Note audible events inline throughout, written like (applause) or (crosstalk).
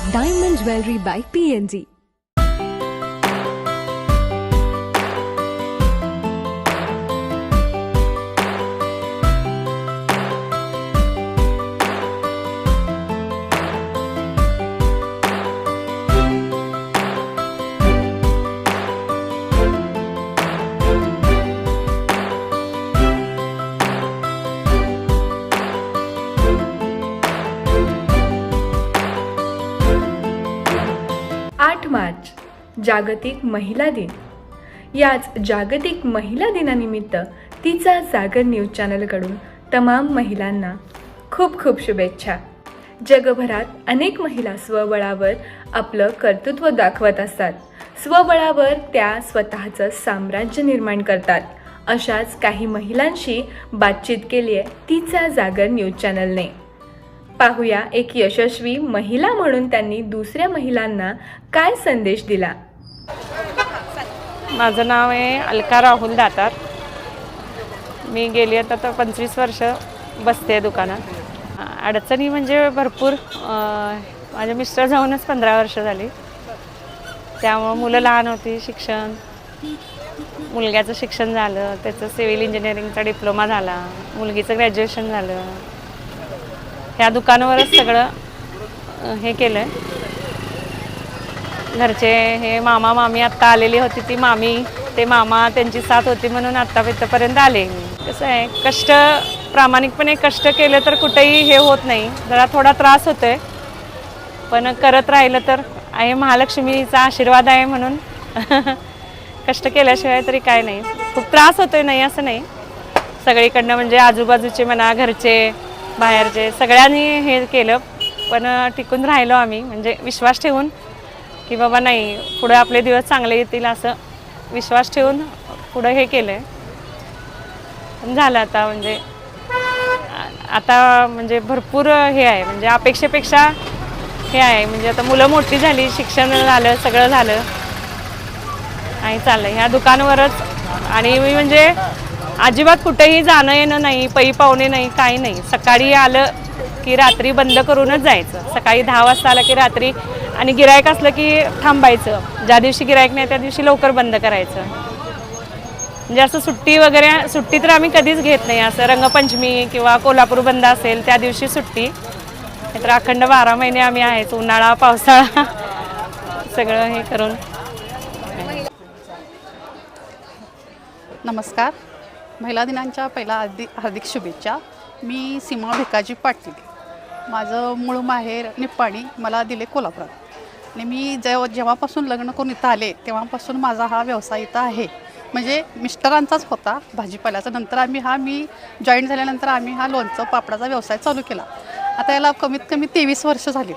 of diamond jewelry by PNG. जागतिक महिला दिन. याच जागतिक महिला दिनानिमित्त तिचा जागर न्यूज चॅनलकडून तमाम महिलांना खूप खूप शुभेच्छा. जगभरात अनेक महिला स्वबळावर आपलं कर्तृत्व दाखवत असतात. स्वबळावर त्या स्वतःचं साम्राज्य निर्माण करतात. अशाच काही महिलांशी बातचीत केली आहे तिचा जागर न्यूज चॅनलने. पाहूया एक यशस्वी महिला म्हणून त्यांनी दुसऱ्या महिलांना काय संदेश दिला. माझं नाव आहे अलका राहुल दातार. मी गेली आता तर पंचवीस वर्ष बसते दुकानात. अडचणी म्हणजे भरपूर माझे मिस्टर जाऊनच पंधरा वर्ष झाली. त्यामुळं मुलं लहान होती शिक्षण. मुलग्याचं शिक्षण झालं त्याचं सिव्हिल इंजिनिअरिंगचा डिप्लोमा झाला मुलगीचं ग्रॅज्युएशन झालं. ह्या दुकानावरच सगळं हे केलं आहे घरचे हे मामा मामी आत्ता आलेली होती ती मामी. ते मामा त्यांची साथ होती म्हणून आत्ता इथंपर्यंत आले. कसं आहे कष्ट प्रामाणिकपणे कष्ट केलं तर कुठेही हे होत नाही. जरा थोडा त्रास होतोय. पण करत राहिलं तर आहे महालक्ष्मीचा आशीर्वाद आहे म्हणून. (laughs) कष्ट केल्याशिवाय तरी काय नाही. खूप त्रास होतोय नाही असं नाही. सगळीकडनं म्हणजे आजूबाजूचे म्हणा घरचे बाहेरचे सगळ्यांनी हे केलं. पण टिकून राहिलो आम्ही. म्हणजे विश्वास ठेवून की बाबा नाही पुढे आपले दिवस चांगले येतील असं विश्वास ठेवून पुढं हे केलं आहे झालं आता म्हणजे आता म्हणजे भरपूर हे आहे म्हणजे अपेक्षेपेक्षा हे आहे. म्हणजे आता मुलं मोठी झाली शिक्षण झालं सगळं झालं आणि चाललं ह्या दुकानावरच आणि मी म्हणजे अजिबात कुठेही जाणं येणं नाही पै पाहुणे नाही काही नाही. सकाळी आलं की रात्री बंद करूनच जायचं. सकाळी दहा वाजता आलं की रात्री आणि गिरायक असलं की थांबायचं. ज्या दिवशी गिरायक नाही त्या दिवशी लवकर बंद करायचं. म्हणजे असं सुट्टी वगैरे सुट्टी तर आम्ही कधीच घेत नाही. असं रंगपंचमी किंवा कोल्हापूर बंद असेल त्या दिवशी सुट्टी. तर अखंड बारा महिने आम्ही आहेच. उन्हाळा पावसाळा सगळं हे करून. नमस्कार. महिला दिनांच्या पहिला हार्दिक हार्दिक शुभेच्छा. मी सीमा भिकाजी पाटील. माझं मूळ माहेर निप्पाणी. मला दिले कोल्हापुरात. आणि मी जेव्हा जेव्हापासून लग्न करून इथं आले तेव्हापासून माझा हा व्यवसाय इथं आहे. म्हणजे मिस्टरांचाच होता भाजीपाल्याचा. नंतर आम्ही हा मी जॉईन झाल्यानंतर आम्ही हा लोणचं पापडाचा व्यवसाय चालू केला. आता याला कमीत कमी तेवीस वर्ष झाली.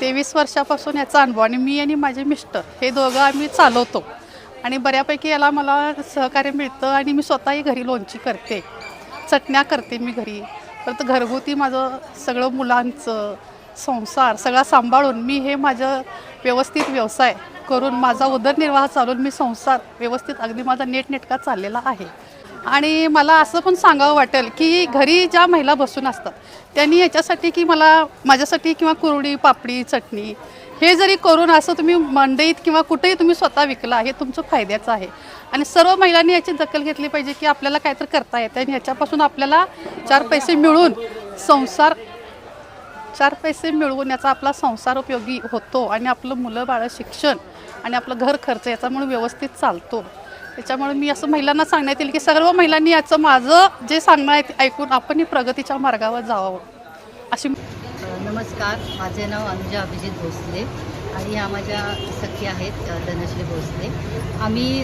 तेवीस वर्षापासून याचा अनुभव आणि मी आणि माझे मिस्टर हे दोघं आम्ही चालवतो. आणि बऱ्यापैकी याला मला सहकार्य मिळतं आणि मी स्वतःही घरी लोणची करते. चटण्या करते मी घरी. परत घरगुती माझं सगळं मुलांचं संसार सगळा सांभाळून मी हे माझं व्यवस्थित व्यवसाय करून माझा उदरनिर्वाह चालून मी संसार व्यवस्थित अगदी माझा नेटनेटका चाललेला आहे. आणि मला असं पण सांगावं वाटेल की घरी ज्या महिला बसून असतात त्यांनी याच्यासाठी की मला माझ्यासाठी किंवा कुरडी पापडी चटणी हे जरी करून असं तुम्ही मंडईत किंवा कुठेही तुम्ही स्वतः विकला हे तुमचं फायद्याचं आहे. आणि सर्व महिलांनी याची दखल घेतली पाहिजे की आपल्याला काहीतरी करता येतं आणि ह्याच्यापासून आपल्याला चार पैसे मिळून संसार चार पैसे मिळवून याचा आपला संसार उपयोगी होतो आणि आपलं मुलं बाळं शिक्षण आणि आपलं घर खर्च याच्यामुळे व्यवस्थित चालतो. त्याच्यामुळे मी असं महिलांना सांगण्यात येईल की सर्व महिलांनी याचं माझं जे सांगणं आहे ते ऐकून आपणही प्रगतीच्या मार्गावर जावं. अशी नमस्कार. माझे नाव अनुजा अभिजित भोसले आणि ह्या माझ्या सखी आहेत धनश्री भोसले. आम्ही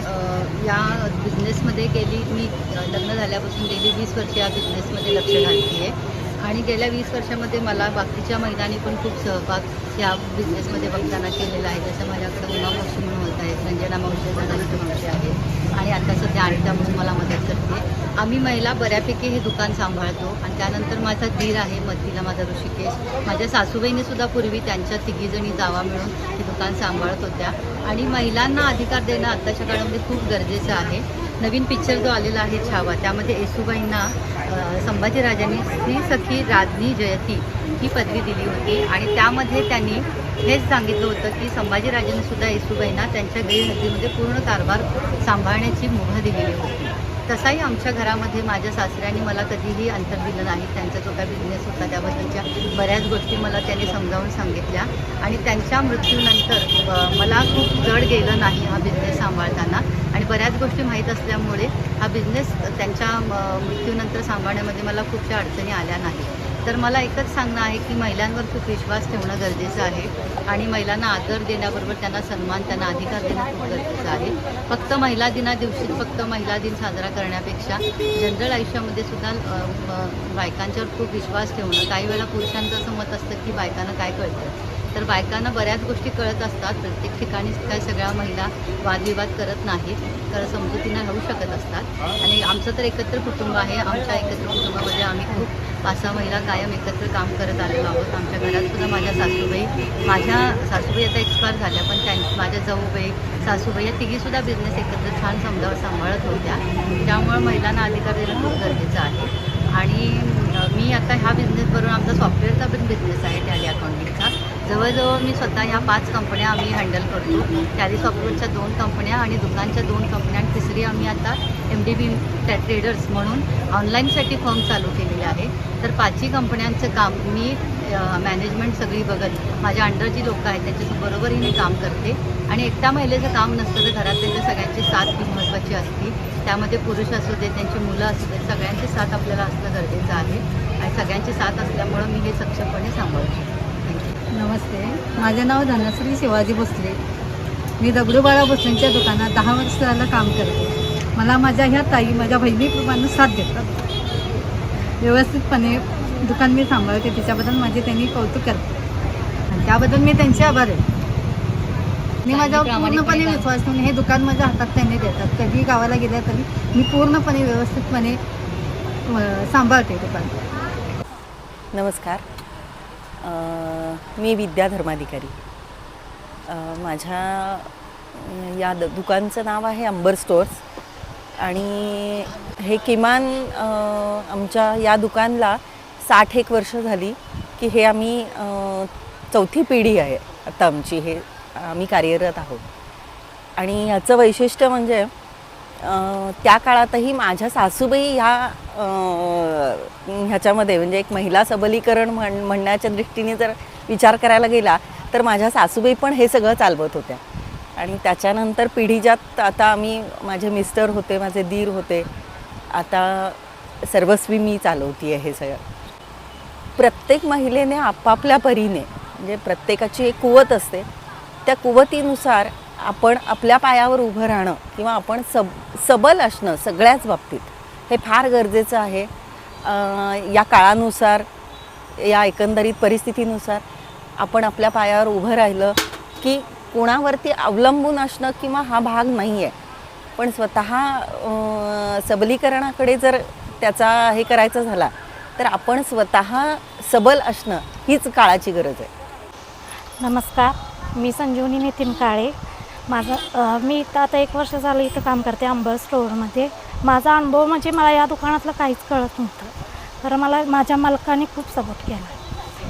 या बिझनेसमध्ये गेली मी लग्न झाल्यापासून गेली वीस वर्ष या बिझनेसमध्ये लक्ष घालते आहे आणि गेल्या वीस वर्षामध्ये मला बाकीच्या महिलांनी पण खूप सहभाग या बिझनेसमध्ये बघताना केलेला आहे. जसं माझ्याकडे उमा मावशी म्हणून होत आहेत संजना मावशी धनश्री मावशी आहे आणि आता सध्या अनिता म्हणून मला मदत करते. आम्ही महिला बऱ्यापैकी हे दुकान सांभाळतो आणि त्यानंतर माझा धीर आहे मतीला माझा ऋषिकेश. माझ्या सासूबाईने सुद्धा पूर्वी त्यांच्या तिघीजणी जावा मिळून हे दुकान सांभाळत होत्या. आणि महिलांना अधिकार देणं आत्ताच्या काळामध्ये खूप गरजेचं आहे. नवीन पिक्चर जो आलेला आहे छावा त्यामध्ये येसूबाईंना संभाजीराजांनी स्त्री सखी राज्ञी जयती ही पदवी दिली होती. आणि त्यामध्ये त्यांनी हेच सांगितलं होतं की संभाजीराजांनी सुद्धा येसूबाईंना त्यांच्या गैरहद्दीमध्ये पूर्ण कारभार सांभाळण्याची मुभा दिलेली होती. तसाही आमच्या घरामध्ये माझ्या सासऱ्यांनी मला कधीही अंतर दिलं नाही. त्यांचा जो काय बिझनेस होता त्याबद्दलच्या बऱ्याच गोष्टी मला त्यांनी समजावून सांगितल्या. आणि त्यांच्या मृत्यूनंतर मला खूप जड गेलं नाही हा बिझनेस सांभाळताना. बऱ्याच गोष्टी माहीत असल्यामुळे हा बिझनेस त्यांच्या मृत्यूनंतर सांभाळण्यामध्ये मला खूपशा अडचणी आल्या नाही तर मला एकच सांगणं आहे की महिलांवर खूप विश्वास ठेवणं गरजेचं आहे आणि महिलांना आदर देण्याबरोबर त्यांना सन्मान त्यांना अधिकार देणं खूप गरजेचं आहे. फक्त महिला दिना दिवशी फक्त महिला दिन साजरा करण्यापेक्षा जनरल आयुष्यामध्ये सुद्धा बायकांच्यावर खूप विश्वास ठेवणं काही वेळेला पुरुषांचं असं मत असतं की बायकांना काय कळतं? तर बायकांना बऱ्याच गोष्टी कळत असतात. प्रत्येक ठिकाणी काय सगळ्या महिला वादविवाद करत नाहीत. तर समजुतीनं राहू शकत असतात. आणि आमचं तर एकत्र कुटुंब आहे. आमच्या एकत्र कुटुंबामध्ये आम्ही खूप पाच सहा महिला कायम एकत्र काम करत आलेलो आहोत. आमच्या घरात सुद्धा माझ्या सासूबाई माझ्या सासूबाई आता संस्कार झाल्या पण त्यां माझ्या जाऊबाई सासूबाई या तिघीसुद्धा बिझनेस एकत्र छान समजावून सांभाळत होत्या. त्यामुळं महिलांना अधिकार देणं खूप गरजेचं आहे. आणि मी आता ह्या बिझनेसवरून आमचा सॉफ्टवेअरचा पण बिझनेस आहे टॅली अकाउंटिंगचा जवळजवळ मी स्वतः ह्या पाच कंपन्या आम्ही हँडल करतो. टॅली सॉफ्टवेअरच्या दोन कंपन्या आणि दुकानच्या दोन कंपन्या आणि तिसरी आम्ही आता एम डी बी ट्रेडर्स म्हणून ऑनलाईनसाठी फॉर्म चालू केलेली आहे. तर पाचही कंपन्यांचं काम मी मॅनेजमेंट सगळी बघत माझ्या अंडर जी लोकं आहेत त्यांच्या मी काम करते. आणि एकटा महिलेचं काम नसतं तर घरात त्यांच्या सगळ्यांची साथ ही महत्त्वाची असते. त्यामध्ये पुरुष असू दे त्यांची मुलं असू दे सगळ्यांची साथ आपल्याला असणं गरजेचं आहे. आणि सगळ्यांची साथ असल्यामुळं मी हे सक्षमपणे सांभाळते थँक्यू नमस्ते. माझे नाव धनश्री शिवाजी भोसले. मी दगडूबाळा भोसलेंच्या दुकानात दहा वर्ष झालं काम करते. मला माझ्या ह्या ताई माझ्या बहिणीप्रमाणे साथ देतात. व्यवस्थितपणे दुकान मी सांभाळते त्याच्याबद्दल माझे त्यांनी कौतुक करते. आणि त्याबद्दल मी त्यांचे आभार आहे. मी माझ्यावर पूर्णपणे विश्वास ठेवून हे दुकान माझ्या हातात त्यांनी देतात. कधी गावाला गेल्या तरी मी पूर्णपणे व्यवस्थितपणे सांभाळते दुकान नमस्कार. मी विद्या धर्माधिकारी. माझ्या या द दुकानचं नाव आहे अंबर स्टोअर्स. आणि हे किमान आमच्या या दुकानला साठ एक वर्ष झाली की हे आम्ही चौथी पिढी आहे आता आमची हे आम्ही कार्यरत आहोत. आणि याचं वैशिष्ट्य म्हणजे त्या काळातही माझ्या सासूबाई ह्या ह्याच्यामध्ये म्हणजे एक महिला सबलीकरण म्हण म्हणण्याच्या दृष्टीने जर विचार करायला गेला तर माझ्या सासूबाई पण हे सगळं चालवत होत्या. आणि त्याच्यानंतर पिढीजात आता आम्ही माझे मिस्टर होते माझे दीर होते आता सर्वस्वी मी चालवती आहे हे सगळं. प्रत्येक महिलेने आपापल्या परीने म्हणजे प्रत्येकाची एक कुवत असते त्या कुवतीनुसार आपण आपल्या पायावर उभं राहणं किंवा आपण सब सबल असणं सगळ्याच बाबतीत हे फार गरजेचं आहे. या काळानुसार या एकंदरीत परिस्थितीनुसार आपण आपल्या पायावर उभं राहिलं की कोणावरती अवलंबून असणं किंवा हा भाग नाही आहे पण स्वतः सबलीकरणाकडे जर त्याचा हे करायचं झाला तर आपण स्वतः सबल असणं हीच काळाची गरज आहे. नमस्कार. मी संजीवनी नितीन काळे. माझं मी इथं आता एक वर्ष झालं इथं काम करते अंबर स्टोअरमध्ये. माझा अनुभव म्हणजे मला या दुकानातलं काहीच कळत नव्हतं. तर मला माझ्या मालकाने खूप सपोर्ट केला.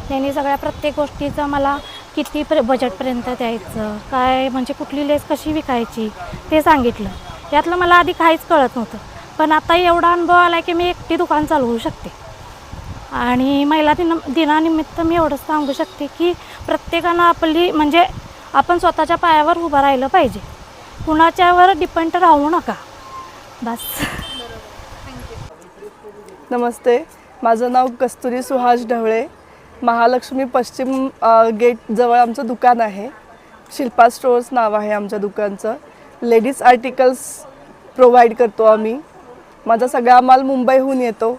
त्यांनी सगळ्या प्रत्येक गोष्टीचं मला किती प्र बजेटपर्यंत द्यायचं? काय म्हणजे कुठली लेस कशी विकायची? ते सांगितलं. यातलं मला आधी काहीच कळत नव्हतं. पण आता एवढा अनुभव आला की मी एकटी दुकान चालवू शकते. आणि महिला दिन दिनानिमित्त मी एवढंच सांगू शकते की प्रत्येकानं आपली म्हणजे आपण स्वतःच्या पायावर उभं राहिलं पाहिजे. कुणाच्यावर डिपेंड राहू नका. बस. नमस्ते. माझं नाव कस्तुरी सुहास ढवळे. महालक्ष्मी पश्चिम गेट गेटजवळ आमचं दुकान आहे. शिल्पा स्टोअर्स नाव आहे आमच्या दुकानचं. लेडीज आर्टिकल्स प्रोव्हाइड करतो आम्ही. माझा सगळा माल मुंबईहून येतो.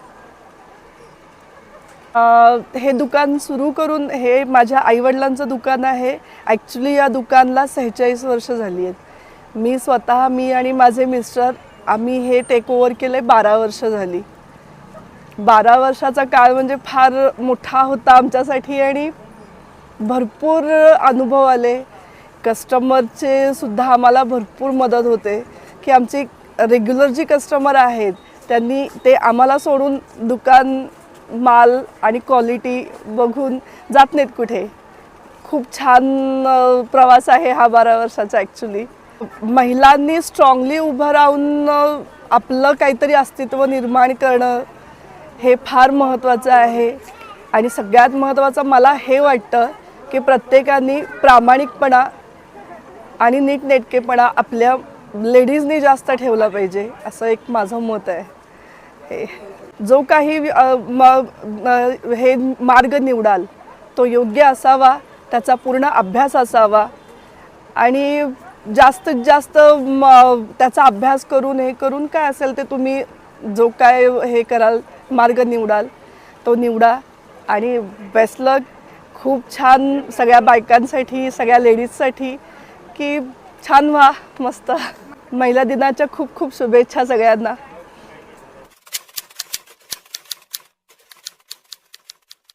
हे दुकान सुरू करून हे माझ्या आईवडिलांचं दुकान आहे. ॲक्च्युली या दुकानला सेहेचाळीस वर्ष झाली आहेत. मी स्वतः मी आणि माझे मिस्टर आम्ही हे टेक ओव्हर केले बारा वर्ष झाली. बारा वर्षाचा काळ म्हणजे फार मोठा होता आमच्यासाठी आणि भरपूर अनुभव आले. कस्टमरचे सुद्धा आम्हाला भरपूर मदत होते. की आमची रेग्युलर जी कस्टमर आहेत त्यांनी ते आम्हाला सोडून दुकान माल आणि क्वालिटी बघून जात नाहीत कुठे. खूप छान प्रवास आहे हा बारा वर्षाचा ॲक्च्युली महिलांनी स्ट्रॉंगली उभं राहून आपलं काहीतरी अस्तित्व निर्माण करणं हे फार महत्त्वाचं आहे. आणि सगळ्यात महत्त्वाचं मला हे वाटतं की प्रत्येकाने प्रामाणिकपणा आणि नीटनेटकेपणा आपल्या लेडीजनी जास्त ठेवला पाहिजे असं एक माझं मत आहे. हे जो काही हे मार्ग निवडाल तो योग्य असावा त्याचा पूर्ण अभ्यास असावा आणि जास्तीत जास्त म त्याचा अभ्यास करून हे करून काय असेल ते तुम्ही जो काय हे कराल मार्ग निवडाल. तो निवडा. आणि बेस्ट लक खूप छान सगळ्या बायकांसाठी सगळ्या लेडीजसाठी की छान व्हा मस्त. महिला दिनाच्या खूप खूप शुभेच्छा सगळ्यांना.